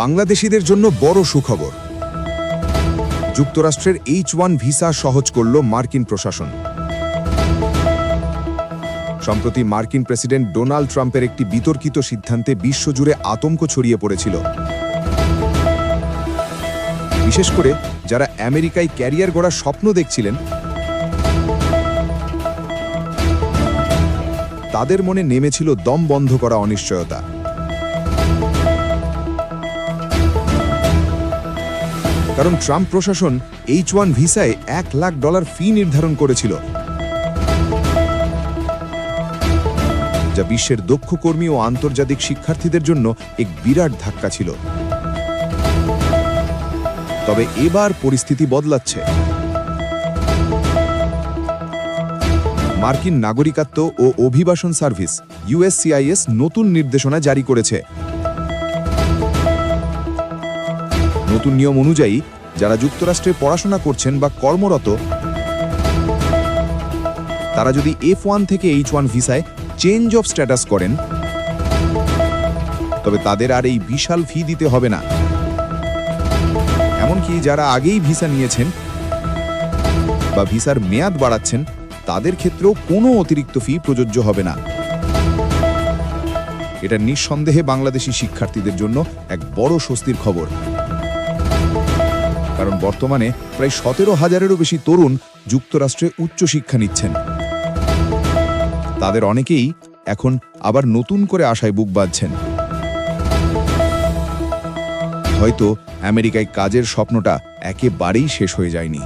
বাংলাদেশিদের জন্য বড় সুখবর। যুক্তরাষ্ট্রের এইচ ওয়ান ভিসা সহজ করল মার্কিন প্রশাসন। সম্প্রতি মার্কিন প্রেসিডেন্ট ডোনাল্ড ট্রাম্পের একটি বিতর্কিত সিদ্ধান্তে বিশ্বজুড়ে আতঙ্ক ছড়িয়ে পড়েছিল। বিশেষ করে যারা আমেরিকায় ক্যারিয়ার গড়ার স্বপ্ন দেখছিলেন, তাদের মনে নেমেছিল দম বন্ধ করা অনিশ্চয়তা। কারণ ট্রাম্প প্রশাসন এইচ ওয়ান ভিসায় এক লাখ ডলার ফি নির্ধারণ করেছিল, যা বিশ্বের দক্ষ কর্মী ও আন্তর্জাতিক শিক্ষার্থীদের জন্য এক বিরাট ধাক্কা ছিল। তবে এবার পরিস্থিতি বদলাচ্ছে। মার্কিন নাগরিকত্ব ও অভিবাসন সার্ভিস ইউএসসিআইএস নতুন নির্দেশনা জারি করেছে। নতুন নিয়ম অনুযায়ী যারা যুক্তরাষ্ট্রে পড়াশোনা করছেন বা কর্মরত, তারা যদি এফ ওয়ান থেকে এইচ ওয়ান ভিসায় চেঞ্জ অফ স্ট্যাটাস করেন, তবে তাদের আর এই বিশাল ফি দিতে হবে না। এমনকি যারা আগেই ভিসা নিয়েছেন বা ভিসার মেয়াদ বাড়াচ্ছেন, তাদের ক্ষেত্রেও কোনো অতিরিক্ত ফি প্রযোজ্য হবে না। এটা নিঃসন্দেহে বাংলাদেশি শিক্ষার্থীদের জন্য এক বড় স্বস্তির খবর। কারণ বর্তমানে প্রায় সতেরো হাজারেরও বেশি তরুণ যুক্তরাষ্ট্রে উচ্চশিক্ষা নিচ্ছেন। তাদের অনেকেই এখন আবার নতুন করে আশায় বুক বাঁধছেন। হয়তো আমেরিকায় কাজের স্বপ্নটা একেবারেই শেষ হয়ে যায়নি।